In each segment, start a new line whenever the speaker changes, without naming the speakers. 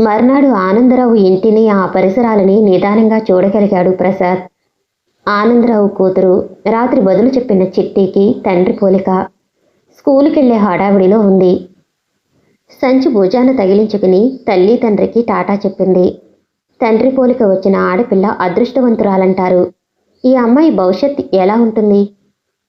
మర్నాడు ఆనందరావు ఇంటిని ఆ పరిసరాలని నిదానంగా చూడగలిగాడు ప్రసాద్. ఆనందరావు కూతురు రాత్రి బదులు చెప్పిన చిట్టికి తండ్రి పోలిక స్కూలుకెళ్ళే హడావిడిలో ఉంది. సంచి భుజాన తగిలించుకుని తల్లి తండ్రికి టాటా చెప్పింది. తండ్రి పోలిక వచ్చిన ఆడపిల్ల అదృష్టవంతురాలంటారు. ఈ అమ్మాయి భవిష్యత్ ఎలా ఉంటుంది?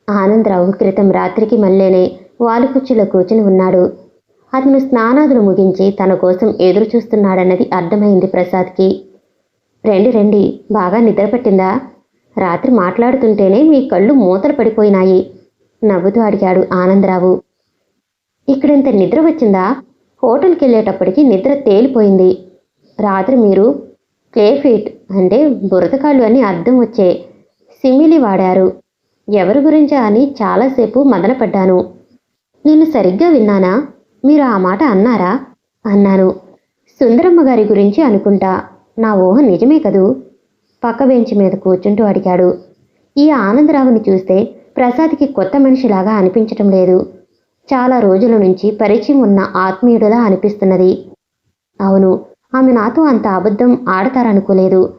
ఆనందరావు క్రితం రాత్రికి మళ్ళేనే వాలుకుచ్చులో కూర్చుని ఉన్నాడు. అతను స్నానాదులు ముగించి తన కోసం ఎదురు చూస్తున్నాడన్నది అర్థమైంది ప్రసాద్కి. రండి రండి. బాగా నిద్రపట్టిందా రాత్రి మాట్లాడుతుంటేనే మీ కళ్ళు మూతలు పడిపోయినాయి నవ్వుతూ అడిగాడు ఆనందరావు. ఇక్కడింత నిద్ర వచ్చిందా? హోటల్కి వెళ్ళేటప్పటికి నిద్ర తేలిపోయింది. రాత్రి మీరు క్లేఫీట్ అంటే బురదకాళ్ళు అని అర్థం వచ్చే సిమిలి వాడారు. ఎవరి గురించా అని చాలాసేపు మదనపడ్డాను. నేను సరిగ్గా విన్నానా? మీరు ఆ మాట అన్నారా? అన్నాను. సుందరమ్మ గారి గురించి అనుకుంటా. నా ఊహ నిజమే కదూ? పక్క బెంచ్ మీద కూర్చుంటూ అడిగాడు. ఈ ఆనందరావుని చూస్తే ప్రసాద్కి కొత్త మనిషిలాగా అనిపించటం లేదు. చాలా రోజుల నుంచి పరిచయం ఉన్న ఆత్మీయుడులా అనిపిస్తున్నది. అవును ఆమె నాతో అంత అబద్ధం ఆడతారనుకోలేదు.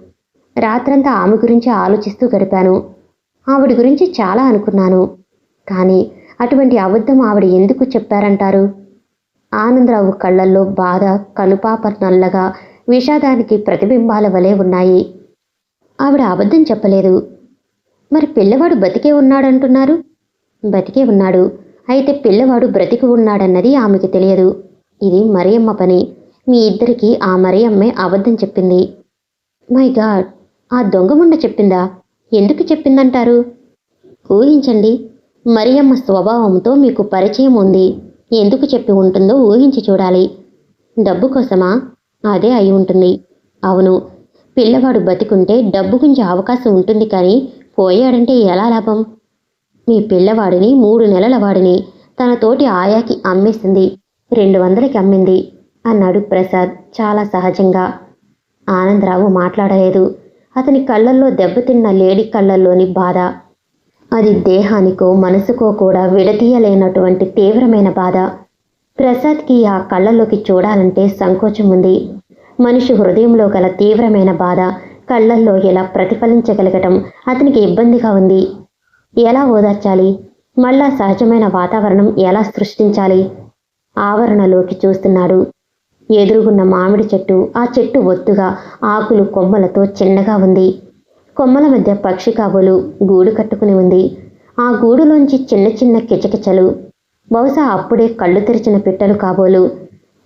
రాత్రంతా ఆమె గురించి ఆలోచిస్తూ గడిపాను. ఆవిడ గురించి చాలా అనుకున్నాను. కానీ అటువంటి అబద్ధం ఆవిడ ఎందుకు చెప్పారంటారు? ఆనందరావు కళ్ళల్లో బాధ కనుపాప నల్లగా విషాదానికి ప్రతిబింబాల వలె ఉన్నాయి. ఆవిడ అబద్ధం చెప్పలేదు. మరి పిల్లవాడు బతికే ఉన్నాడంటున్నారు? బతికే ఉన్నాడు. అయితే పిల్లవాడు బ్రతికి ఉన్నాడన్నది ఆమెకి తెలియదు. ఇది మరియమ్మ పని. మీ ఇద్దరికీ ఆ మరియమ్మే అబద్ధం చెప్పింది. My God! ఆ దొంగముండ చెప్పిందా? ఎందుకు చెప్పిందంటారు? ఊహించండి. మరియమ్మ స్వభావంతో మీకు పరిచయం ఉంది. ఎందుకు చెప్పి ఉంటుందో ఊహించి చూడాలి. డబ్బు కోసమా? అదే అయి ఉంటుంది. అవును. పిల్లవాడు బతికుంటే డబ్బు గురించి అవకాశం ఉంటుంది కానీ పోయాడంటే ఎలా లాభం? మీ పిల్లవాడిని మూడు నెలల వాడిని. తన తోటి ఆయాకి అమ్మేసింది. రెండు వందలకి అమ్మింది. అన్నాడు ప్రసాద్ చాలా సహజంగా. ఆనందరావు మాట్లాడలేదు. అతని కళ్ళల్లో దెబ్బతిన్న లేడి కళ్ళల్లోని బాధ. అది దేహానికో మనసుకో కూడా విడదీయలేనటువంటి తీవ్రమైన బాధ. ప్రసాద్కి ఆ కళ్ళల్లోకి చూడాలంటే సంకోచం ఉంది మనిషి హృదయంలో గల తీవ్రమైన బాధ కళ్ళల్లో ఎలా ప్రతిఫలించగలగటం అతనికి ఇబ్బందిగా ఉంది. ఎలా ఓదార్చాలి? మళ్ళా సహజమైన వాతావరణం ఎలా సృష్టించాలి? ఆవరణలోకి చూస్తున్నాడు. ఎదురుగున్న మామిడి చెట్టు ఆ చెట్టు ఒత్తుగా ఆకులు కొమ్మలతో చిన్నగా ఉంది. కొమ్మల మధ్య పక్షి కాబోలు గూడు కట్టుకుని ఉంది. ఆ గూడులోంచి చిన్న చిన్న కిచకిచలు బహుశా అప్పుడే కళ్ళు తెరిచిన పిట్టలు కాబోలు.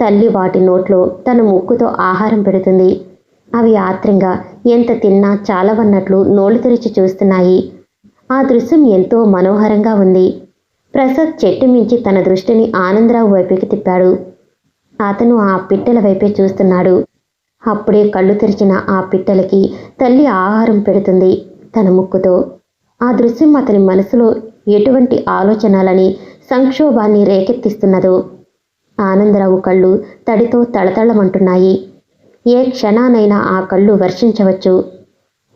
తల్లి వాటి నోట్లో తన ముక్కుతో ఆహారం పెడుతుంది. అవి ఆత్రంగా ఎంత తిన్నా చాలవన్నట్లు నోళ్ళు తెరిచి చూస్తున్నాయి. ఆ దృశ్యం ఎంతో మనోహరంగా ఉంది. ప్రసాద్ చెట్టు మించి తన దృష్టిని ఆనందరావు వైపుకి తిప్పాడు. అతను ఆ పిట్టల వైపే చూస్తున్నాడు. అప్పుడే కళ్ళు తెరిచిన ఆ పిట్టలకి తల్లి ఆహారం పెడుతుంది తన ముక్కుతో. ఆ దృశ్యం అతని మనసులో ఎటువంటి ఆలోచనలని సంక్షోభాన్ని రేకెత్తిస్తున్నదో. ఆనందరావు కళ్ళు తడితో తళతళమంటున్నాయి. ఏ క్షణానైనా ఆ కళ్ళు వర్షించవచ్చు.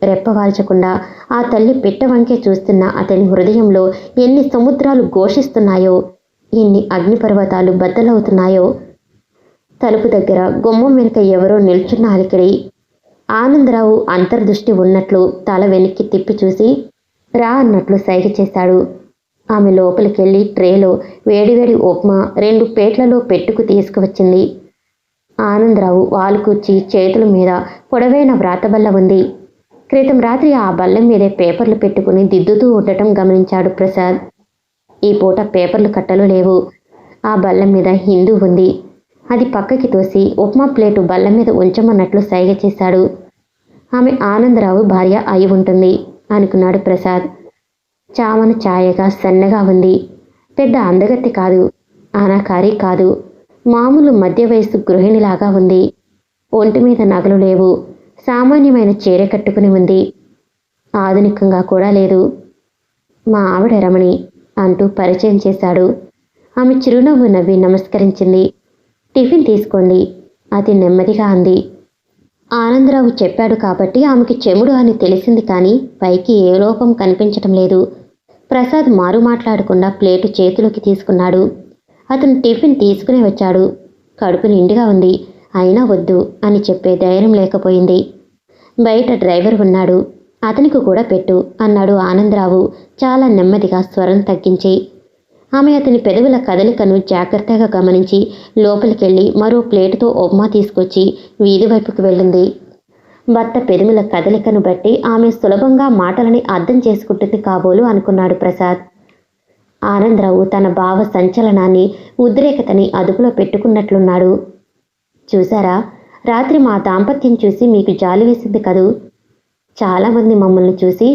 రెప్పవాల్చకుండా ఆ తల్లి పిట్ట వంకే చూస్తున్న అతని హృదయంలో ఎన్ని సముద్రాలు ఘోషిస్తున్నాయో ఎన్ని అగ్నిపర్వతాలు బద్దలవుతున్నాయో. తలుపు దగ్గర గుమ్మం వెనుక ఎవరో నిల్చున్న అలికిడి ఆనందరావు అంతర్దృష్టి ఉన్నట్లు తల వెనక్కి తిప్పి చూసి రా అన్నట్లు సైగ చేశాడు. ఆమె లోపలికెళ్ళి ట్రేలో వేడివేడి ఉప్మా రెండు పేట్లలో పెట్టుకు తీసుకువచ్చింది. ఆనందరావు వాలు కూర్చి చేతుల మీద పొడవైన వ్రాతబల్ల ఉంది. క్రితం రాత్రి ఆ బల్ల మీదే పేపర్లు పెట్టుకుని దిద్దుతూ ఉండటం గమనించాడు ప్రసాద్. ఈ పూట పేపర్లు కట్టలు లేవు. ఆ బల్ల మీద హిందూ ఉంది. అది పక్కకి తోసి ఉప్మా ప్లేటు బల్ల మీద ఉంచమన్నట్లు సైగ చేశాడు. ఆమె ఆనందరావు భార్య అయి ఉంటుంది అనుకున్నాడు ప్రసాద్. చావన ఛాయగా సన్నగా ఉంది. పెద్ద అందగత్తి కాదు ఆనాకారి కాదు. మామూలు మధ్య వయస్సు గృహిణిలాగా ఉంది. ఒంటి మీద నగలు లేవు. సామాన్యమైన చీర కట్టుకుని ఉంది. ఆధునికంగా కూడా లేదు. మా ఆవిడ రమణి అంటూ పరిచయం చేశాడు. ఆమె చిరునవ్వు నవ్వి నమస్కరించింది. టిఫిన్ తీసుకోండి. అది నెమ్మదిగా అంది. ఆనందరావు చెప్పాడు కాబట్టి ఆమెకి చెముడు అని తెలిసింది కానీ పైకి ఏ లోపం కనిపించటం లేదు. ప్రసాద్ మారు మాట్లాడకుండా ప్లేటు చేతిలోకి తీసుకున్నాడు. అతను టిఫిన్ తీసుకుని వచ్చాడు. కడుపు నిండుగా ఉంది. అయినా వద్దు అని చెప్పే ధైర్యం లేకపోయింది. బయట డ్రైవర్ ఉన్నాడు. అతనికి కూడా పెట్టు అన్నాడు ఆనందరావు. చాలా నెమ్మదిగా స్వరం తగ్గించి ఆమె అతని పెదవుల కదలికను జాగ్రత్తగా గమనించి లోపలికెళ్ళి మరో ప్లేటుతో ఉప్మా తీసుకొచ్చి వీధి వైపుకు వెళ్ళింది. భర్త పెదవుల కదలికను బట్టి ఆమె సులభంగా మాటలని అర్థం చేసుకుంటుంది కాబోలు అనుకున్నాడు ప్రసాద్. ఆనందరావు తన భావ సంచలనాన్ని ఉద్రేకతని అదుపులో పెట్టుకున్నట్లున్నాడు. చూసారా రాత్రి మా దాంపత్యం చూసి మీకు జాలి వేసింది కదూ? చాలామంది మమ్మల్ని చూసి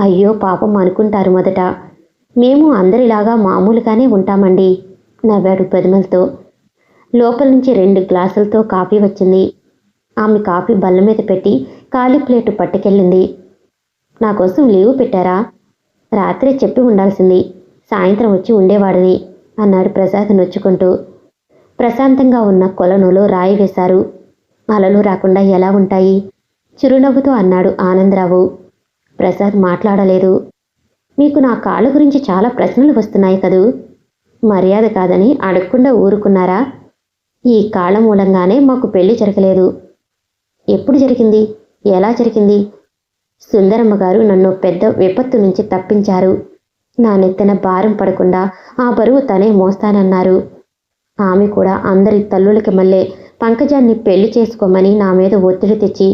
అయ్యో పాపం అనుకుంటారు మొదట. మేము అందరిలాగా మామూలుగానే ఉంటామండి నవ్వాడు పెదమలతో. లోపల నుంచి రెండు గ్లాసులతో కాఫీ వచ్చింది. ఆమె కాఫీ బల్ల మీద పెట్టి ఖాళీ ప్లేటు పట్టుకెళ్ళింది. నా కోసం లీవ్ పెట్టారా? రాత్రే చెప్పి ఉండాల్సింది. సాయంత్రం వచ్చి ఉండేవాడిని అన్నాడు ప్రసాద్ నొచ్చుకుంటూ. ప్రశాంతంగా ఉన్న కొలనులో రాయి వేశారు. అలలు రాకుండా ఎలా ఉంటాయి? చిరునవ్వుతో అన్నాడు ఆనందరావు. ప్రసాద్ మాట్లాడలేదు. మీకు నా కాళ్ళ గురించి చాలా ప్రశ్నలు వస్తున్నాయి కదూ. మర్యాద కాదని అడగకుండా ఊరుకున్నారా? ఈ కాళ్ళ మూలంగానే మాకు పెళ్ళి జరగలేదు. ఎప్పుడు జరిగింది? ఎలా జరిగింది? సుందరమ్మ గారు నన్ను పెద్ద విపత్తు నుంచి తప్పించారు. నా నెత్తిన భారం పడకుండా ఆ బరువు తనే మోస్తానన్నారు. ఆమె కూడా అందరి తల్లులకి మళ్ళీ పంకజాన్ని పెళ్ళి చేసుకోమని నా మీద ఒత్తిడి తెచ్చి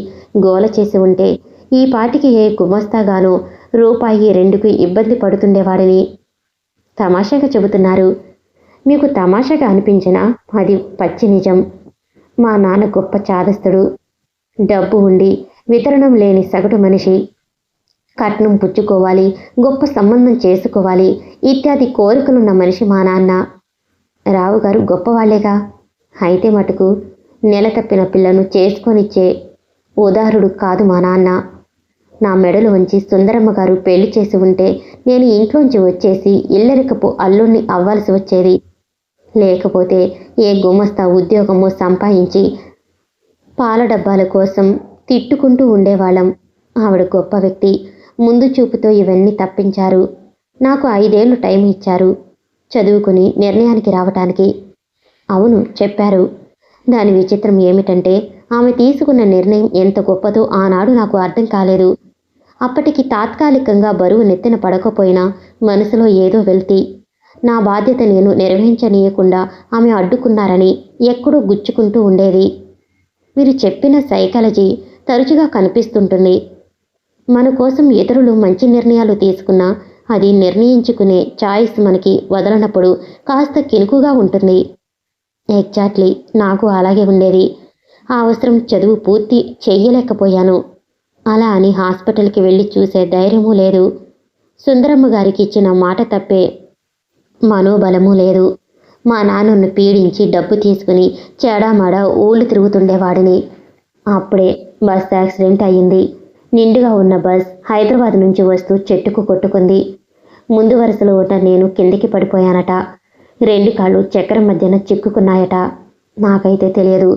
గోల చేసి ఉంటే ఈ పాటికి ఏ గుమస్తాగానో రూపాయి రెండుకు ఇబ్బంది పడుతుండేవాడని తమాషాగా చెబుతున్నారు. మీకు తమాషాగా అనిపించినా అది పచ్చి నిజం. మా నాన్న గొప్ప చాదస్తుడు. డబ్బు ఉండి వితరణం లేని సగటు మనిషి. కట్నం పుచ్చుకోవాలి గొప్ప సంబంధం చేసుకోవాలి ఇత్యాది కోరికలున్న మనిషి మా నాన్న. రావు గారు గొప్పవాళ్ళేగా. అయితే మటుకు నెల తప్పిన పిల్లను చేసుకొనిచ్చే ఉదారుడు కాదు మా నాన్న. నా మెడలు వంచి సుందరమ్మ గారు పెళ్ళి చేసి ఉంటే నేను ఇంట్లోంచి వచ్చేసి ఇల్లరికపు అల్లుణ్ణి అవ్వాల్సి వచ్చేది. లేకపోతే ఏ గుమస్తా ఉద్యోగమో సంపాదించి పాల డబ్బాల కోసం తిట్టుకుంటూ ఉండేవాళ్ళం. ఆవిడ గొప్ప వ్యక్తి. ముందు చూపుతో ఇవన్నీ తప్పించారు. నాకు ఐదేళ్ళు టైం ఇచ్చారు. చదువుకుని నిర్ణయానికి రావటానికి. అవును చెప్పారు. దాని విచిత్రం ఏమిటంటే ఆమె తీసుకున్న నిర్ణయం ఎంత గొప్పదో ఆనాడు నాకు అర్థం కాలేదు. అప్పటికి తాత్కాలికంగా బరువు నెత్తిన పడకపోయినా మనసులో ఏదో వెళ్తి నా బాధ్యత నేను నిర్వహించనీయకుండా ఆమె అడ్డుకున్నారని ఎక్కడో గుచ్చుకుంటూ ఉండేది. మీరు చెప్పిన సైకాలజీ తరచుగా కనిపిస్తుంటుంది. మన కోసం ఇతరులు మంచి నిర్ణయాలు తీసుకున్నా అది నిర్ణయించుకునే చాయిస్ మనకి వదలనప్పుడు కాస్త కినుకుగా ఉంటుంది. ఎగ్జాక్ట్లీ నాకు అలాగే ఉండేది. ఆ అవసరం చదువు పూర్తి చెయ్యలేకపోయాను అలా అని హాస్పిటల్కి వెళ్ళి చూసే ధైర్యము లేదు. సుందరమ్మ గారికి ఇచ్చిన మాట తప్పే మనోబలము లేదు. మా నాన్నను పీడించి డబ్బు తీసుకుని చెడామడ ఊళ్ళు తిరుగుతుండేవాడిని. అప్పుడే బస్ యాక్సిడెంట్ అయ్యింది. నిండుగా ఉన్న బస్ హైదరాబాద్ నుంచి వస్తూ చెట్టుకు కొట్టుకుంది. ముందు వరుసలో ఉన్న నేను కిందికి పడిపోయానట. రెండు కాళ్ళు చక్రం మధ్యన చిక్కుకున్నాయట. నాకైతే తెలియదు.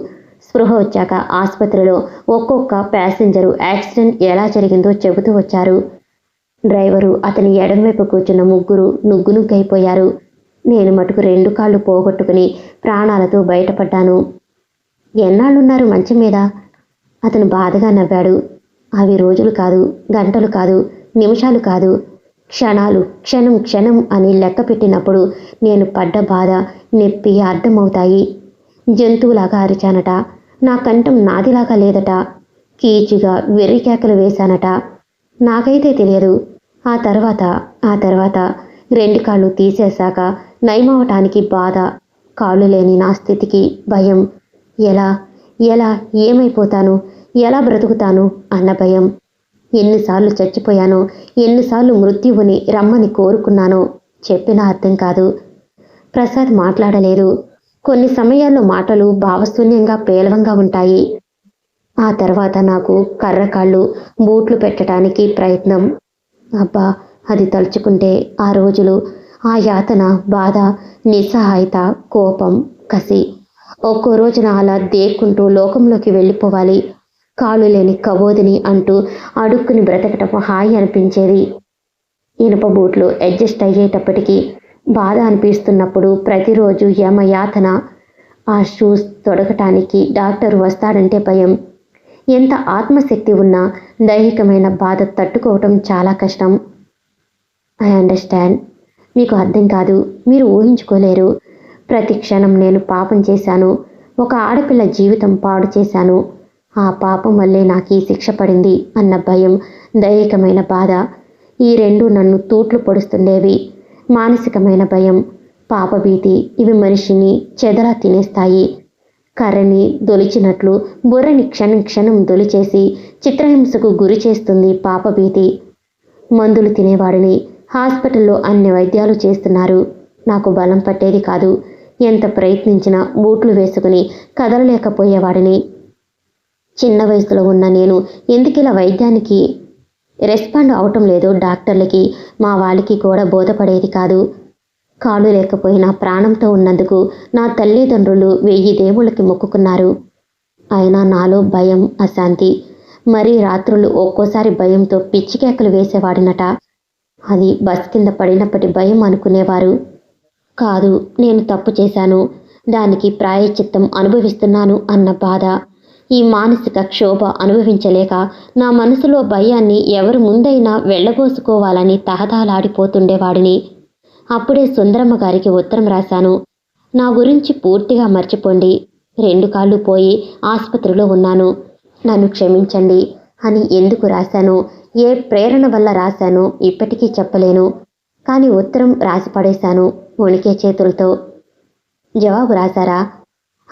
స్పృహ వచ్చాక ఆసుపత్రిలో ఒక్కొక్క ప్యాసింజరు యాక్సిడెంట్ ఎలా జరిగిందో చెబుతూ వచ్చారు. డ్రైవరు అతని ఎడంవైపు కూర్చున్న ముగ్గురు నుగ్గు నుగ్గైపోయారు నేను మటుకు రెండు కాళ్ళు పోగొట్టుకుని ప్రాణాలతో బయటపడ్డాను. ఎన్నాళ్ళున్నారు మంచం మీద? అతను బాధగా నవ్వాడు. అవి రోజులు కాదు గంటలు కాదు నిమిషాలు కాదు. క్షణాలు క్షణం క్షణం అని లెక్క పెట్టినప్పుడు నేను పడ్డ బాధ నొప్పి అర్థమవుతాయి. జంతువులాగా అరిచానట. నా కంఠం నాదిలాగా లేదట. కీచుగా వెర్రి కేకలు వేశానట. నాకైతే తెలియదు. ఆ తర్వాత ఆ తర్వాత రెండు కాళ్ళు తీసేశాక నయమవటానికి బాధ కాళ్ళు లేని నా స్థితికి భయం. ఎలా ఎలా ఏమైపోతాను ఎలా బ్రతుకుతాను అన్న భయం. ఎన్నిసార్లు చచ్చిపోయానో ఎన్నిసార్లు మృత్యువుని రమ్మని కోరుకున్నానో చెప్పినా అర్థం కాదు. ప్రసాద్ మాట్లాడలేదు. కొన్ని సమయాల్లో మాటలు భావశూన్యంగా పేలవంగా ఉంటాయి. ఆ తర్వాత నాకు కర్రకాళ్ళు బూట్లు పెట్టడానికి ప్రయత్నం. అబ్బా అది తలుచుకుంటే ఆ రోజులు ఆ యాతన బాధ నిస్సహాయత కోపం కసి. ఒక్కో రోజున అలా దేక్కుంటూ లోకంలోకి వెళ్ళిపోవాలి. కాళ్ళు లేని కబోదిని అంటూ అడుక్కుని బ్రతకటం హాయి అనిపించేది. ఇనుప బూట్లు అడ్జస్ట్ అయ్యేటప్పటికీ బాధ అనిపిస్తున్నప్పుడు ప్రతిరోజు యమయాతన ఆ షూస్ తొడగటానికి డాక్టర్ వస్తాడంటే భయం. ఎంత ఆత్మశక్తి ఉన్నా దైహికమైన బాధ తట్టుకోవటం చాలా కష్టం. I understand. మీకు అర్థం కాదు మీరు ఊహించుకోలేరు. ప్రతి క్షణం నేను పాపం చేశాను. ఒక ఆడపిల్ల జీవితం పాడు చేశాను. ఆ పాపం వల్లే నాకు ఈ శిక్ష పడింది అన్న భయం దైహికమైన బాధ. ఈ రెండు నన్ను తూట్లు పొడుస్తుండేవి. మానసికమైన భయం పాపభీతి ఇవి మనిషిని చెదలా తినేస్తాయి. కర్రని దొలిచినట్లు బుర్రని క్షణం క్షణం దొలిచేసి చిత్రహింసకు గురి చేస్తుంది పాపభీతి. మందులు తినేవాడిని హాస్పిటల్లో అన్ని వైద్యాలు చేస్తున్నారు. నాకు బలం పట్టేది కాదు. ఎంత ప్రయత్నించినా బూట్లు వేసుకుని కదలలేకపోయేవాడిని. చిన్న వయసులో ఉన్న నేను ఎందుకు ఇలా వైద్యానికి రెస్పాండ్ అవటం లేదు. డాక్టర్లకి మా వాళ్ళకి కూడా బోధపడేది కాదు. కాళ్ళు లేకపోయినా ప్రాణంతో ఉన్నందుకు నా తల్లిదండ్రులు వెయ్యి దేవుళ్ళకి మొక్కుకున్నారు. అయినా నాలో భయం అశాంతి. మరీ రాత్రులు ఒక్కోసారి భయంతో పిచ్చికేకలు వేసేవాడినట. అది బస్ కింద పడినప్పటి భయం అనుకునేవారు. కాదు నేను తప్పు చేశాను. దానికి ప్రాయశ్చిత్తం అనుభవిస్తున్నాను అన్న బాధ. ఈ మానసిక క్షోభ అనుభవించలేక నా మనసులో భయాన్ని ఎవరు ముందైనా వెళ్ళబోసుకోవాలని తహతాలాడిపోతుండేవాడిని అప్పుడే సుందరమ్మ గారికి ఉత్తరం రాశాను. నా గురించి పూర్తిగా మర్చిపోండి. రెండు కాళ్ళు పోయి ఆసుపత్రిలో ఉన్నాను. నన్ను క్షమించండి అని ఎందుకు రాశాను? ఏ ప్రేరణ వల్ల రాశాను? ఇప్పటికీ చెప్పలేను. కానీ ఉత్తరం రాసి పడేశాను వణికే చేతులతో. జవాబు రాశారా?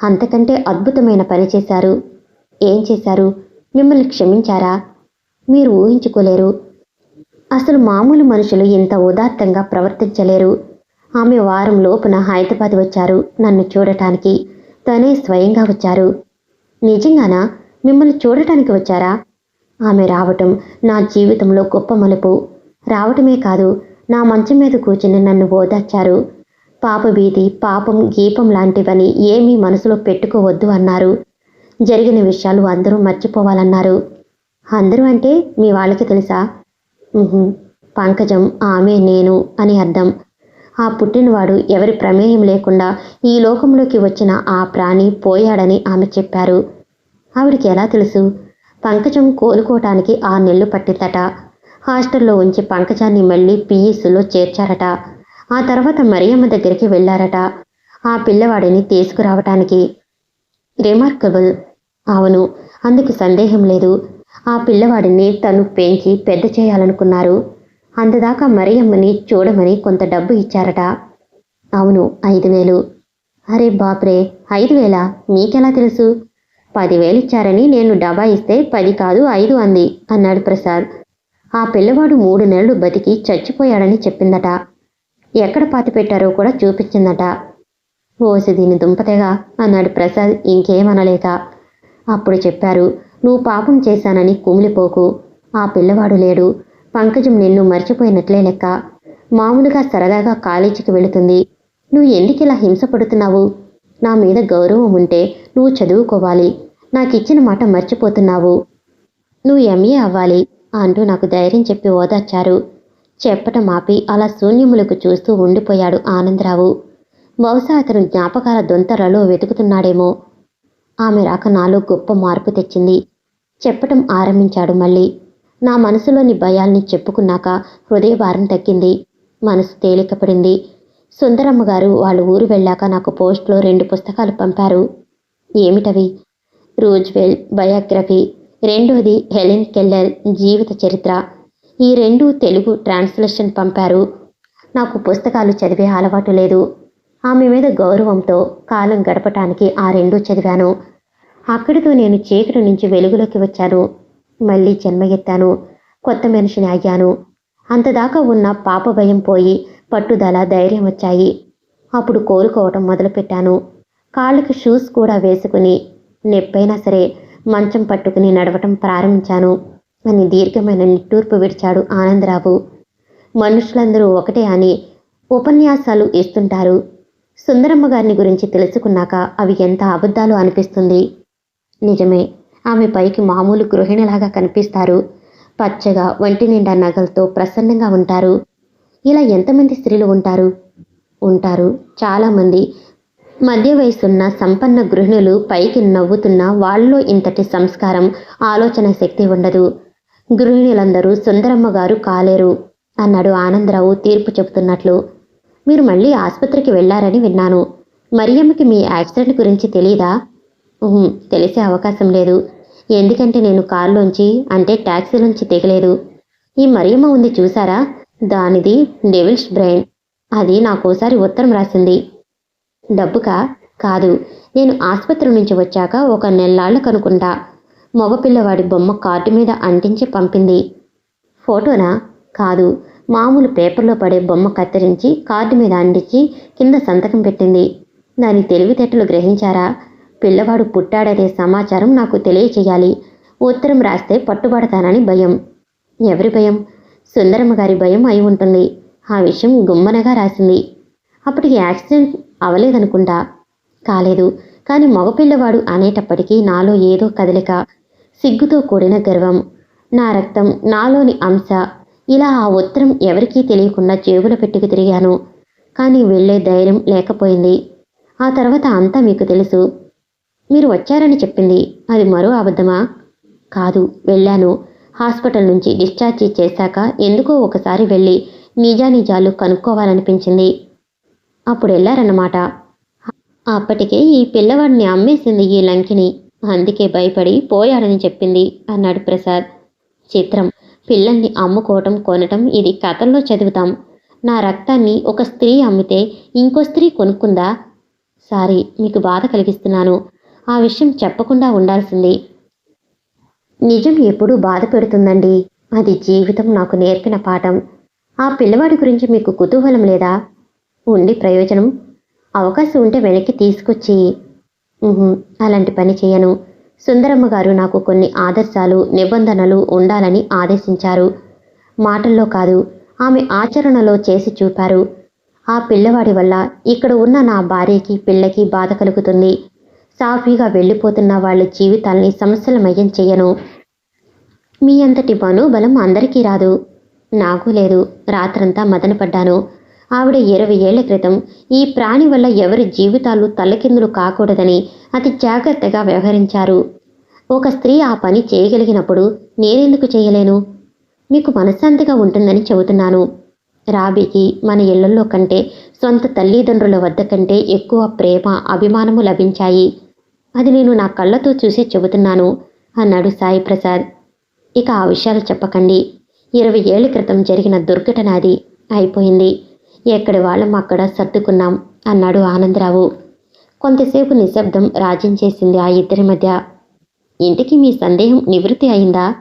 అంతకంటే అద్భుతమైన పని చేశారు. ఏం చేశారు? మిమ్మల్ని క్షమించారా? మీరు ఊహించుకోలేరు. అసలు మామూలు మనుషులు ఇంత ఉదాత్తంగా ప్రవర్తించలేరు. ఆమె వారం లోపున హైదరాబాద్ వచ్చారు నన్ను చూడటానికి. తనే స్వయంగా వచ్చారు. నిజంగానా? మిమ్మల్ని చూడటానికి వచ్చారా? ఆమె రావటం నా జీవితంలో గొప్ప మలుపు. రావటమే కాదు నా మంచం మీద కూర్చుని నన్ను ఓదార్చారు. పాపభీతి పాపం గీపం లాంటివని ఏమీ మనసులో పెట్టుకోవద్దు అన్నారు. జరిగిన విషయాలు అందరూ మర్చిపోవాలన్నారు. అందరూ అంటే మీ వాళ్ళకి తెలుసా? పంకజం ఆమె నేను అని అర్థం. ఆ పుట్టినవాడు ఎవరి ప్రమేయం లేకుండా ఈ లోకంలోకి వచ్చిన ఆ ప్రాణి పోయాడని ఆమె చెప్పారు. ఆవిడికి ఎలా తెలుసు? పంకజం కోలుకోవటానికి ఆ నెల్లు పట్టిందట. హాస్టల్లో ఉంచి పంకజాన్ని మళ్ళీ పిఈస్లో చేర్చారట. ఆ తర్వాత మరియమ్మ దగ్గరికి వెళ్ళారట. ఆ పిల్లవాడిని తీసుకురావటానికి. రిమార్కబుల్. అవును అందుకు సందేహం లేదు. ఆ పిల్లవాడిని తను పెంచి పెద్ద చేయాలనుకున్నారు. అంతదాకా మరియమ్మని చూడమని కొంత డబ్బు ఇచ్చారట. అవును ఐదు వేలు. అరే బాప్రే ఐదు వేలా? మీకెలా తెలుసు? పదివేలు ఇచ్చారని నేను డబ్బా ఇస్తే పది కాదు ఐదు అంది అన్నాడు ప్రసాద్. ఆ పిల్లవాడు మూడు నెలలు బతికి చచ్చిపోయాడని చెప్పిందట. ఎక్కడ పాతి పెట్టారో కూడా చూపించిందట. ఓసి దీని దుంపతేగా అన్నాడు ప్రసాద్ ఇంకేమనలేక. అప్పుడు చెప్పారు నువ్వు పాపం చేశానని కుమిలిపోకు. ఆ పిల్లవాడు లేడు. పంకజం నిన్ను మర్చిపోయినట్లే లెక్క. మామూలుగా సరదాగా కాలేజీకి వెళుతుంది. నువ్వు ఎందుకు ఇలా హింసపడుతున్నావు నా మీద గౌరవం ఉంటే నువ్వు చదువుకోవాలి. నాకు ఇచ్చిన మాట మర్చిపోతున్నావు. నువ్వు ఎంఏ అవ్వాలి అంటూ నాకు ధైర్యం చెప్పి ఓదార్చారు. చెప్పటం ఆపి అలా శూన్యములకు చూస్తూ ఉండిపోయాడు ఆనందరావు. బహుశా అతను జ్ఞాపకాల దొంతరలో వెతుకుతున్నాడేమో. ఆమె రాక నాలో గొప్ప మార్పు తెచ్చింది. చెప్పటం ఆరంభించాడు మళ్ళీ. నా మనసులోని భయాల్ని చెప్పుకున్నాక హృదయభారం తగ్గింది. మనసు తేలికపడింది. సుందరమ్మ గారు వాళ్ళ ఊరు వెళ్ళాక నాకు పోస్ట్లో రెండు పుస్తకాలు పంపారు. ఏమిటవి? Roosevelt biography. రెండోది హెలెన్ కెల్లర్ జీవిత చరిత్ర. ఈ రెండు తెలుగు ట్రాన్స్లేషన్ పంపారు. నాకు పుస్తకాలు చదివే అలవాటు లేదు. ఆమె మీద గౌరవంతో కాలం గడపటానికి ఆ రెండూ చదివాను అక్కడితో నేను చీకటి నుంచి వెలుగులోకి వచ్చాను. మళ్ళీ జన్మగెత్తాను కొత్త మనిషిని అయ్యాను. అంతదాకా ఉన్న పాప భయం పోయి పట్టుదల ధైర్యం వచ్చాయి. అప్పుడు కోలుకోవటం మొదలుపెట్టాను. కాళ్ళకి షూస్ కూడా వేసుకుని నెప్పైనా సరే మంచం పట్టుకుని నడవటం ప్రారంభించాను అని దీర్ఘమైన నిట్టూర్పు విడిచాడు ఆనందరావు. మనుషులందరూ ఒకటే అని ఉపన్యాసాలు ఇస్తుంటారు. సుందరమ్మ గారిని గురించి తెలుసుకున్నాక అవి ఎంత అబద్ధాలు అనిపిస్తుంది? నిజమే ఆమె పైకి మామూలు గృహిణిలాగా కనిపిస్తారు. పచ్చగా వంటి నిండా నగలతో ప్రసన్నంగా ఉంటారు. ఇలా ఎంతమంది స్త్రీలు ఉంటారు? ఉంటారు. చాలామంది. మధ్య వయసున్న సంపన్న గృహిణులు పైకి నవ్వుతున్న వాళ్ళలో ఇంతటి సంస్కారం ఆలోచన శక్తి ఉండదు. గృహిణులందరూ సుందరమ్మ గారు కాలేరు అన్నాడు ఆనందరావు తీర్పు చెబుతున్నట్లు. మీరు మళ్ళీ ఆసుపత్రికి వెళ్ళారని విన్నాను. మరియమ్మకి మీ యాక్సిడెంట్ గురించి తెలియదా తెలిసే అవకాశం లేదు. ఎందుకంటే నేను కారులోంచి అంటే ట్యాక్సీలోంచి దిగలేదు. ఈ మరియమ్మ ఉంది చూసారా? దానిది డెవిల్స్ బ్రెయిన్. అది నాకోసారి ఉత్తరం రాసింది. డబ్బుకా? కాదు. నేను ఆసుపత్రి నుంచి వచ్చాక ఒక నెల్లాళ్ళకు కనుకుంటా మగపిల్లవాడి బొమ్మ కార్డు మీద అంటించి పంపింది. ఫోటోనా? కాదు. మామూలు పేపర్లో పడే బొమ్మ కత్తిరించి కార్డు మీద అంటించి కింద సంతకం పెట్టింది. దాని తెలివితేటలు గ్రహించారా? పిల్లవాడు పుట్టాడనే సమాచారం నాకు తెలియచేయాలి. ఉత్తరం రాస్తే పట్టుబడతానని భయం. ఎవరి భయం? సుందరమ్మ గారి భయం అయి ఉంటుంది. ఆ విషయం గుమ్మనగా రాసింది. అప్పటికి యాక్సిడెంట్ అవలేదనుకుంటా. కాలేదు. కానీ మగపిల్లవాడు అనేటప్పటికీ నాలో ఏదో కదలిక సిగ్గుతో కూడిన గర్వం. నా రక్తం నాలోని అంశ. ఇలా ఆ ఉత్తరం ఎవరికీ తెలియకుండా జేబులో పెట్టుకు తిరిగాను. కానీ వెళ్ళే ధైర్యం లేకపోయింది. ఆ తర్వాత అంతా మీకు తెలుసు. మీరు వచ్చారని చెప్పింది. అది మరో అబద్ధమా? కాదు వెళ్ళాను. హాస్పిటల్ నుంచి డిశ్చార్జ్ చేశాక ఎందుకో ఒకసారి వెళ్ళి నిజానిజాలు కనుక్కోవాలనిపించింది. అప్పుడు వెళ్ళారన్నమాట. అప్పటికే ఈ పిల్లవాడిని అమ్మేసింది ఈ లంకిని. అందుకే భయపడి పోయాడని చెప్పింది అన్నాడు ప్రసాద్. చిత్రం. పిల్లల్ని అమ్ముకోవటం కొనటం ఇది కథల్లో చదువుతాం. నా రక్తాన్ని ఒక స్త్రీ అమ్మితే ఇంకో స్త్రీ కొనుక్కుందా? సారీ మీకు బాధ కలిగిస్తున్నాను. ఆ విషయం చెప్పకుండా ఉండాల్సింది. నిజం ఎప్పుడూ బాధ పెడుతుందండి. అది జీవితం నాకు నేర్పిన పాఠం. ఆ పిల్లవాడి గురించి మీకు కుతూహలం లేదా? ఉండి ప్రయోజనం? అవకాశం ఉంటే వెనక్కి తీసుకొచ్చి. అలాంటి పని చేయను. సుందరమ్మ గారు నాకు కొన్ని ఆదర్శాలు నిబంధనలు ఉండాలని ఆదేశించారు. మాటల్లో కాదు ఆమె ఆచరణలో చేసి చూపారు. ఆ పిల్లవాడి వల్ల ఇక్కడ ఉన్న నా భార్యకి పిల్లకి బాధ కలుగుతుంది. సాఫీగా వెళ్ళిపోతున్న వాళ్ళ జీవితాల్ని సమస్యలమయం చెయ్యను మీ అంతటి మనోబలం అందరికీ రాదు. నాకు లేదు. రాత్రంతా మదనపడ్డాను. ఆవిడ ఇరవై ఏళ్ళ క్రితం ఈ ప్రాణి వల్ల ఎవరి జీవితాలు తల్లకిందులు కాకూడదని అతి జాగ్రత్తగా వ్యవహరించారు. ఒక స్త్రీ ఆ పని చేయగలిగినప్పుడు నేనెందుకు చేయలేను? మీకు మనశ్శాంతిగా ఉంటుందని చెబుతున్నాను. రాబీకి మన ఇళ్ళలో కంటే సొంత తల్లిదండ్రుల వద్ద కంటే ఎక్కువ ప్రేమ అభిమానము లభించాయి. అది నేను నా కళ్ళతో చూసి చెబుతున్నాను అన్నాడు సాయి ప్రసాద్. ఇక ఆ విషయాలు చెప్పకండి. ఇరవై ఏళ్ళ క్రితం జరిగిన దుర్ఘటన అది. అయిపోయింది. ఎక్కడి వాళ్ళం అక్కడ సర్దుకున్నాం అన్నాడు ఆనందరావు. కొంతసేపు నిశ్శబ్దం రాజించేసింది ఆ ఇద్దరి మధ్య. ఇంటికి మీ సందేహం నివృత్తి అయిందా?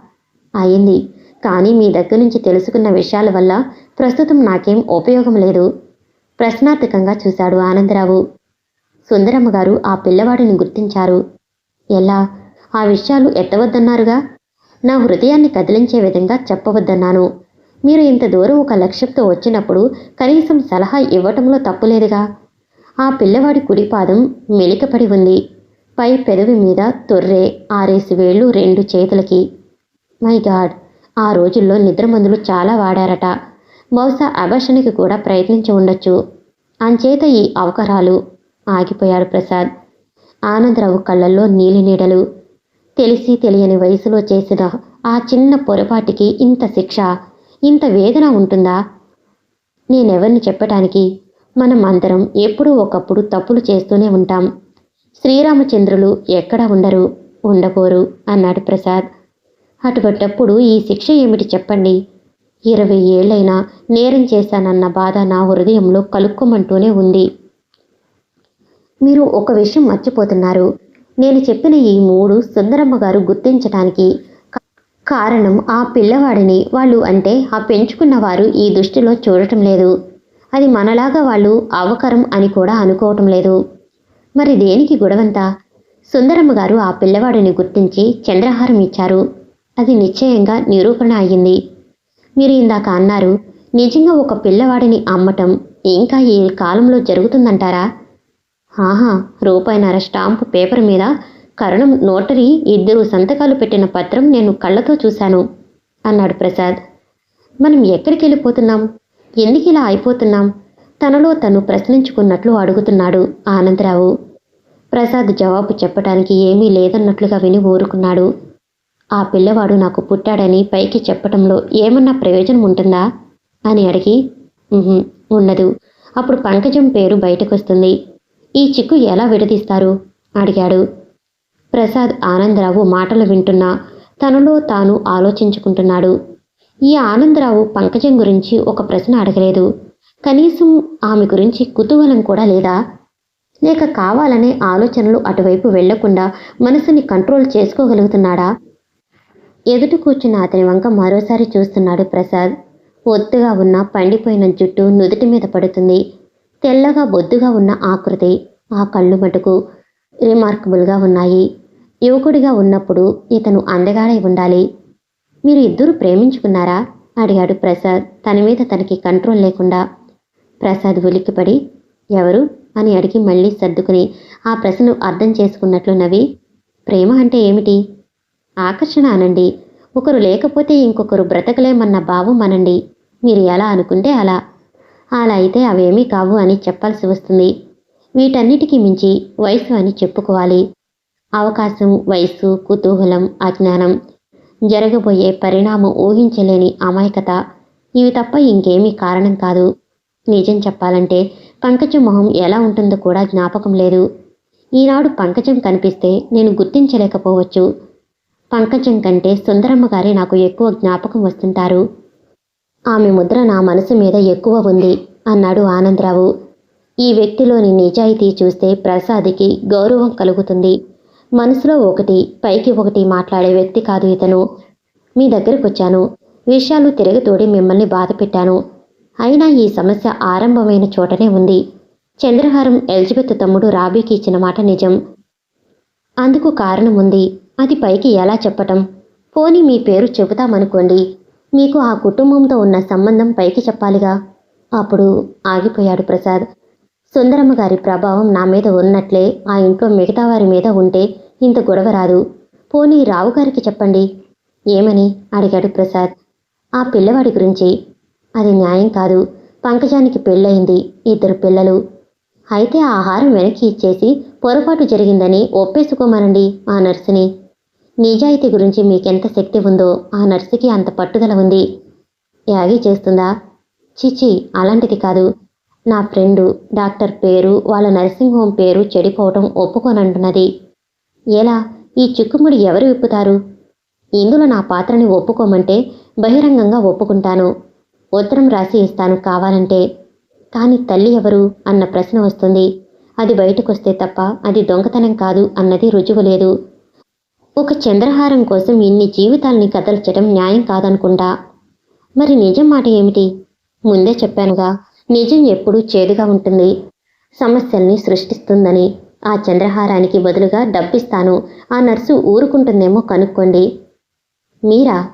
అయింది. కానీ మీ దగ్గర నుంచి తెలుసుకున్న విషయాల వల్ల ప్రస్తుతం నాకేం ఉపయోగం లేదు. ప్రశ్నార్థకంగా చూశాడు ఆనందరావు. సుందరమ్మ గారు ఆ పిల్లవాడిని గుర్తించారు. ఎలా? ఆ విషయాలు ఎత్తవద్దన్నారుగా? నా హృదయాన్ని కదిలించే విధంగా చెప్పవద్దన్నాను. మీరు ఇంత దూరం ఒక లక్ష్యంతో వచ్చినప్పుడు కనీసం సలహా ఇవ్వటంలో తప్పులేదుగా ఆ పిల్లవాడి కుడిపాదం మెలికపడి ఉంది. పై పెదవి మీద తొర్రే ఆరేసి వేళ్ళు రెండు చేతులకి. My God! ఆ రోజుల్లో నిద్రమందులు చాలా వాడారట. బహుశా అభర్షణకి కూడా ప్రయత్నించి ఉండొచ్చు. అంచేత ఈ అవకరాలు ఆగిపోయాడు ప్రసాద్. ఆనందరావు కళ్ళల్లో నీలి నీడలు. తెలిసి తెలియని వయసులో చేసిన ఆ చిన్న పొరపాటికి ఇంత శిక్ష. ఇంత వేదన ఉంటుందా? నేనెవరిని చెప్పటానికి? మనం అందరం ఎప్పుడూ ఒకప్పుడు తప్పులు చేస్తూనే ఉంటాం. శ్రీరామచంద్రులు ఎక్కడ ఉండరు? ఉండకోరు అన్నాడు ప్రసాద్. అటువంటప్పుడు ఈ శిక్ష ఏమిటి చెప్పండి? ఇరవై ఏళ్ళైనా నేరం చేశానన్న బాధ నా హృదయంలో కలుక్కుమంటూనే ఉంది. మీరు ఒక విషయం మర్చిపోతున్నారు. నేను చెప్పిన ఈ మూడు సుందరమ్మ గారు గుర్తించటానికి కారణం ఆ పిల్లవాడిని వాళ్ళు అంటే ఆ పెంచుకున్న వారు ఈ దృష్టిలో చూడటం లేదు. అది మనలాగా వాళ్ళు అవకరం అని కూడా అనుకోవటం లేదు. మరి దేనికి గొడవంతా? సుందరమ్మ గారు ఆ పిల్లవాడిని గుర్తించి చంద్రహారం ఇచ్చారు. అది నిశ్చయంగా నిరూపణ అయ్యింది. మీరు ఇందాక అన్నారు నిజంగా ఒక పిల్లవాడిని అమ్మటం ఇంకా ఈ కాలంలో జరుగుతుందంటారా? ఆహా రూపాయిన్నర స్టాంపు పేపర్ మీద కరణం నోటరీ ఇద్దరు సంతకాలు పెట్టిన పత్రం నేను కళ్ళతో చూశాను అన్నాడు ప్రసాద్. మనం ఎక్కడికి వెళ్ళిపోతున్నాం? ఎందుకు ఇలా అయిపోతున్నాం? తనలో తను ప్రశ్నించుకున్నట్లు అడుగుతున్నాడు ఆనందరావు. ప్రసాద్ జవాబు చెప్పడానికి ఏమీ లేదన్నట్లుగా విని ఊరుకున్నాడు. ఆ పిల్లవాడు నాకు పుట్టాడని పైకి చెప్పటంలో ఏమన్నా ప్రయోజనం ఉంటుందా? అని అడిగి ఉండదు అప్పుడు పంకజం పేరు బయటకొస్తుంది. ఈ చిక్కు ఎలా విడదీస్తారు? అడిగాడు. ప్రసాద్ ఆనందరావు మాటలు వింటున్నా తనలో తాను ఆలోచించుకుంటున్నాడు. ఈ ఆనందరావు పంకజం గురించి ఒక ప్రశ్న అడగలేదు. కనీసం ఆమె గురించి కుతూహలం కూడా లేదా? లేక కావాలనే ఆలోచనలు అటువైపు వెళ్ళకుండా మనసుని కంట్రోల్ చేసుకోగలుగుతున్నాడా? ఎదుటి కూర్చున్న అతని వంక మరోసారి చూస్తున్నాడు ప్రసాద్. ఒత్తుగా ఉన్న పండిపోయిన జుట్టు నుదుటి మీద పడుతుంది. తెల్లగా బొద్దుగా ఉన్న ఆకృతి ఆ కళ్ళు మటుకు రిమార్కబుల్గా ఉన్నాయి. యువకుడిగా ఉన్నప్పుడు ఇతను అందగాడై ఉండాలి. మీరు ఇద్దరు ప్రేమించుకున్నారా? అడిగాడు ప్రసాద్. తన మీద తనకి కంట్రోల్ లేకుండా. ప్రసాద్ ఉలిక్కిపడి ఎవరు? అని అడిగి మళ్ళీ సర్దుకుని ఆ ప్రశ్నను అర్థం చేసుకున్నట్లు నవ్వి ప్రేమ అంటే ఏమిటి? ఆకర్షణ అనండి. ఒకరు లేకపోతే ఇంకొకరు బ్రతకలేమన్న భావం అనండి. మీరు ఎలా అనుకుంటే అలా. అలా అయితే అవేమీ కావు అని చెప్పాల్సి వస్తుంది. వీటన్నిటికీ మించి వయసు అని చెప్పుకోవాలి. అవకాశం వయస్సు కుతూహలం అజ్ఞానం జరగబోయే పరిణామం ఊహించలేని అమాయకత. ఇవి తప్ప ఇంకేమీ కారణం కాదు. నిజం చెప్పాలంటే పంకజం మొహం ఎలా ఉంటుందో కూడా జ్ఞాపకం లేదు. ఈనాడు పంకజం కనిపిస్తే నేను గుర్తించలేకపోవచ్చు. పంకజం కంటే సుందరమ్మ గారే నాకు ఎక్కువ జ్ఞాపకం వస్తుంటారు. ఆమె ముద్ర నా మనసు మీద ఎక్కువ ఉంది అన్నాడు ఆనందరావు. ఈ వ్యక్తిలోని నిజాయితీ చూస్తే ప్రసాద్కి గౌరవం కలుగుతుంది. మనసులో ఒకటి పైకి ఒకటి మాట్లాడే వ్యక్తి కాదు ఇతను. మీ దగ్గరకు వచ్చాను విషయాలు తిరగతోడి మిమ్మల్ని బాధ పెట్టాను అయినా ఈ సమస్య ఆరంభమైన చోటనే ఉంది. చంద్రహారం ఎలిజబెత్ తమ్ముడు రాబీకి ఇచ్చిన మాట నిజం. అందుకు కారణం ఉంది. అది పైకి ఎలా చెప్పటం? పోనీ మీ పేరు చెబుతామనుకోండి. మీకు ఆ కుటుంబంతో ఉన్న సంబంధం పైకి చెప్పాలిగా? అప్పుడు ఆగిపోయాడు ప్రసాద్. సుందరమ్మ గారి ప్రభావం నా మీద ఉన్నట్లే ఆ ఇంట్లో మిగతా వారి మీద ఉంటే ఇంత గొడవ రాదు. పోనీ రావు గారికి చెప్పండి. ఏమని? అడిగాడు ప్రసాద్. ఆ పిల్లవాడి గురించి. అది న్యాయం కాదు. పంకజానికి పెళ్ళయింది. ఇద్దరు పిల్లలు. అయితే ఆ ఆహారం వెనక్కి ఇచ్చేసి పొరపాటు జరిగిందని ఒప్పేసుకోమనండి ఆ నర్సుని. నిజాయితీ గురించి మీకెంత శక్తి ఉందో ఆ నర్సుకి అంత పట్టుదల ఉంది. యాగి చేస్తుందా? చిచి అలాంటిది కాదు. నా ఫ్రెండు డాక్టర్ పేరు వాళ్ళ నర్సింగ్ హోమ్ పేరు చెడిపోవటం ఒప్పుకోనంటున్నది. ఎలా ఈ చిక్కుముడి ఎవరు విప్పుతారు? ఇందులో నా పాత్రని ఒప్పుకోమంటే బహిరంగంగా ఒప్పుకుంటాను. ఉత్తరం రాసి ఇస్తాను కావాలంటే. కానీ తల్లి ఎవరు? అన్న ప్రశ్న వస్తుంది. అది బయటకొస్తే తప్ప అది దొంగతనం కాదు అన్నది రుజువు లేదు. ఒక చంద్రహారం కోసం ఇన్ని జీవితాల్ని కదల్చడం న్యాయం కాదనుకుంటా. మరి నిజం మాట ఏమిటి? ముందే చెప్పానుగా నిజం ఎప్పుడూ చేదుగా ఉంటుంది. సమస్యల్ని సృష్టిస్తుందని. ఆ చంద్రహారానికి బదులుగా డబ్బిస్తాను. ఆ నర్సు ఊరుకుంటుందేమో కనుక్కోండి. మీరా?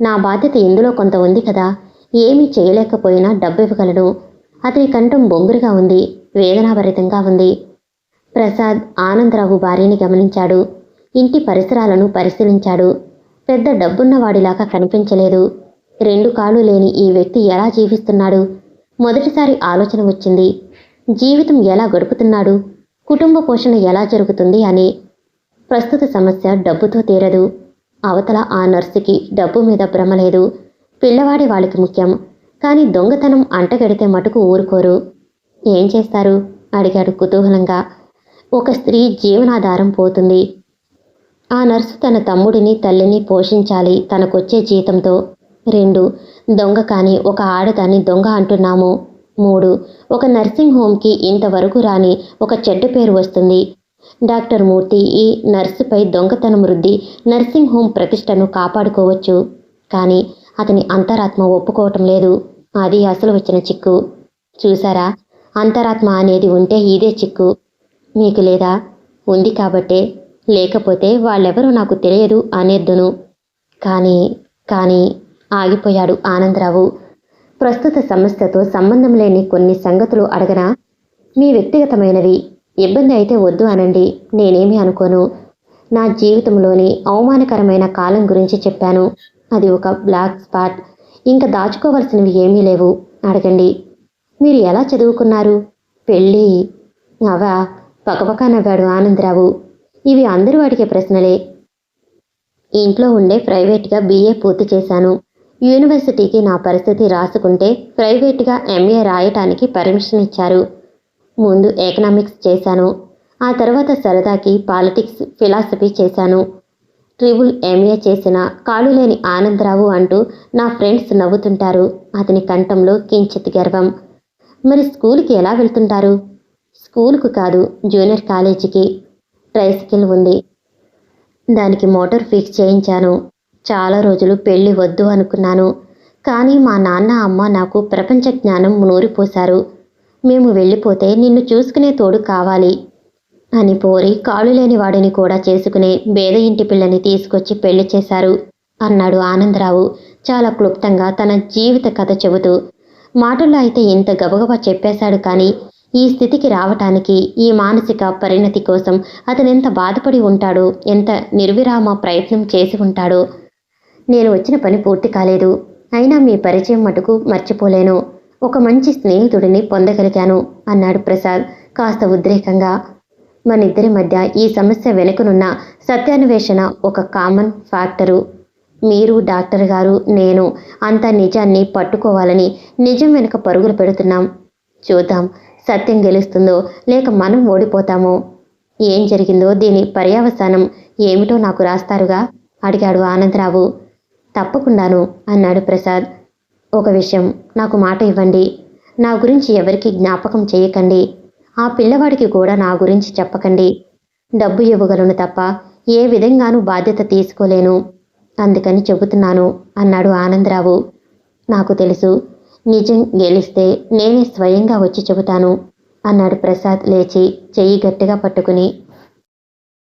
నా బాధ్యత ఇందులో కొంత ఉంది కదా. ఏమీ చేయలేకపోయినా డబ్బు ఇవ్వగలను అతని కంఠం బొంగురుగా ఉంది వేదనాభరితంగా ఉంది. ప్రసాద్ ఆనందరావు భార్యని గమనించాడు. ఇంటి పరిసరాలను పరిశీలించాడు. పెద్ద డబ్బున్నవాడిలాగా కనిపించలేదు. రెండు కాళ్ళు లేని ఈ వ్యక్తి ఎలా జీవిస్తున్నాడు? మొదటిసారి ఆలోచన వచ్చింది. జీవితం ఎలా గడుపుతున్నాడు? కుటుంబ పోషణ ఎలా జరుగుతుంది అని ప్రస్తుత సమస్య డబ్బుతో తీరదు. అవతల ఆ నర్సుకి డబ్బు మీద భ్రమ లేదు. పిల్లవాడి వాళ్ళకి ముఖ్యం. కానీ దొంగతనం అంటగడితే మటుకు ఊరుకోరు. ఏం చేస్తారు? అడిగాడు కుతూహలంగా. ఒక స్త్రీ జీవనాధారం పోతుంది. ఆ నర్సు తన తమ్ముడిని తల్లిని పోషించాలి తనకొచ్చే జీతంతో. రెండు దొంగ కానీ ఒక ఆడదాన్ని దొంగ అంటున్నాము. మూడు. ఒక నర్సింగ్ హోమ్కి ఇంతవరకు రాని ఒక చెడ్డ పేరు వస్తుంది. డాక్టర్ మూర్తి ఈ నర్సుపై దొంగతనం రుద్ది నర్సింగ్ హోమ్ ప్రతిష్టను కాపాడుకోవచ్చు. కానీ అతని అంతరాత్మ ఒప్పుకోవటం లేదు. అది అసలు వచ్చిన చిక్కు. చూసారా? అంతరాత్మ అనేది ఉంటే ఇదే చిక్కు. మీకు లేదా? ఉంది కాబట్టే. లేకపోతే వాళ్ళెవరో నాకు తెలియదు అనేద్దును. కానీ కానీ ఆగిపోయాడు ఆనందరావు. ప్రస్తుత సమస్యతో సంబంధం లేని కొన్ని సంగతులు అడగనా? మీ వ్యక్తిగతమైనవి. ఇబ్బంది అయితే వద్దు అనండి. నేనేమి అనుకోను. నా జీవితంలోని అవమానకరమైన కాలం గురించి చెప్పాను. అది ఒక బ్లాక్ స్పాట్ ఇంకా దాచుకోవలసినవి ఏమీ లేవు. అడగండి. మీరు ఎలా చదువుకున్నారు? పెళ్ళి? అవా పకపక నవ్వాడు ఆనందరావు. ఇవి అందరూ అడిగే ప్రశ్నలే. ఇంట్లో ఉండే ప్రైవేట్గా బీఏ పూర్తి చేశాను. యూనివర్సిటీకి నా పరిస్థితి రాసుకుంటే ప్రైవేట్గా ఎంఏ రాయటానికి పర్మిషన్ ఇచ్చారు. ముందు ఎకనామిక్స్ చేశాను. ఆ తర్వాత సరదాకి పాలిటిక్స్ ఫిలాసఫీ చేశాను. ట్రిబుల్ ఎంఏ చేసిన కాళ్ళు లేని ఆనందరావు అంటూ నా ఫ్రెండ్స్ నవ్వుతుంటారు. అతని కంఠంలో కించిత్ గర్వం. మరి స్కూల్కి ఎలా వెళ్తుంటారు? స్కూల్కు కాదు జూనియర్ కాలేజీకి. ట్రైసికిల్ ఉంది. దానికి మోటార్ ఫిక్స్ చేయించాను. చాలా రోజులు పెళ్ళి వద్దు అనుకున్నాను. కానీ మా నాన్న అమ్మ నాకు ప్రపంచ జ్ఞానం నూరిపోశారు. మేము వెళ్ళిపోతే నిన్ను చూసుకునే తోడు కావాలి అని పోరి కాళ్ళు లేని వాడిని కూడా చేసుకునే బేద ఇంటి పిల్లని తీసుకొచ్చి పెళ్ళి చేశారు అన్నాడు ఆనందరావు చాలా క్లుప్తంగా తన జీవిత కథ చెబుతూ. మాటల్లో అయితే ఇంత గబగబా చెప్పేశాడు కానీ ఈ స్థితికి రావటానికి ఈ మానసిక పరిణతి కోసం అతను ఎంత బాధపడి ఉంటాడో ఎంత నిర్విరామ ప్రయత్నం చేసి ఉంటాడో? నేను వచ్చిన పని పూర్తి కాలేదు. అయినా మీ పరిచయం మటుకు మర్చిపోలేను. ఒక మంచి స్నేహితుడిని పొందగలిగాను అన్నాడు ప్రసాద్ కాస్త ఉద్రేకంగా. మనిద్దరి మధ్య ఈ సమస్య వెనుకనున్న సత్యాన్వేషణ ఒక కామన్ ఫ్యాక్టరు మీరు డాక్టర్ గారు నేను అంత నిజాన్ని పట్టుకోవాలని నిజం వెనుక పరుగులు పెడుతున్నాం. చూద్దాం సత్యం గెలుస్తుందో లేక మనం ఓడిపోతామో? ఏం జరిగిందో దీని పర్యవసానం ఏమిటో నాకు రాస్తారుగా? అడిగాడు ఆనందరావు. తప్పకుండాను అన్నాడు ప్రసాద్. ఒక విషయం నాకు మాట ఇవ్వండి. నా గురించి ఎవరికి జ్ఞాపకం చేయకండి. ఆ పిల్లవాడికి కూడా నా గురించి చెప్పకండి. డబ్బు ఇవ్వగలను తప్ప ఏ విధంగానూ బాధ్యత తీసుకోలేను. అందుకని చెబుతున్నాను అన్నాడు ఆనందరావు. నాకు తెలుసు నిజం గెలిస్తే నేనే స్వయంగా వచ్చి చెబుతాను అన్నాడు ప్రసాద్ లేచి చెయ్యి గట్టిగా పట్టుకుని.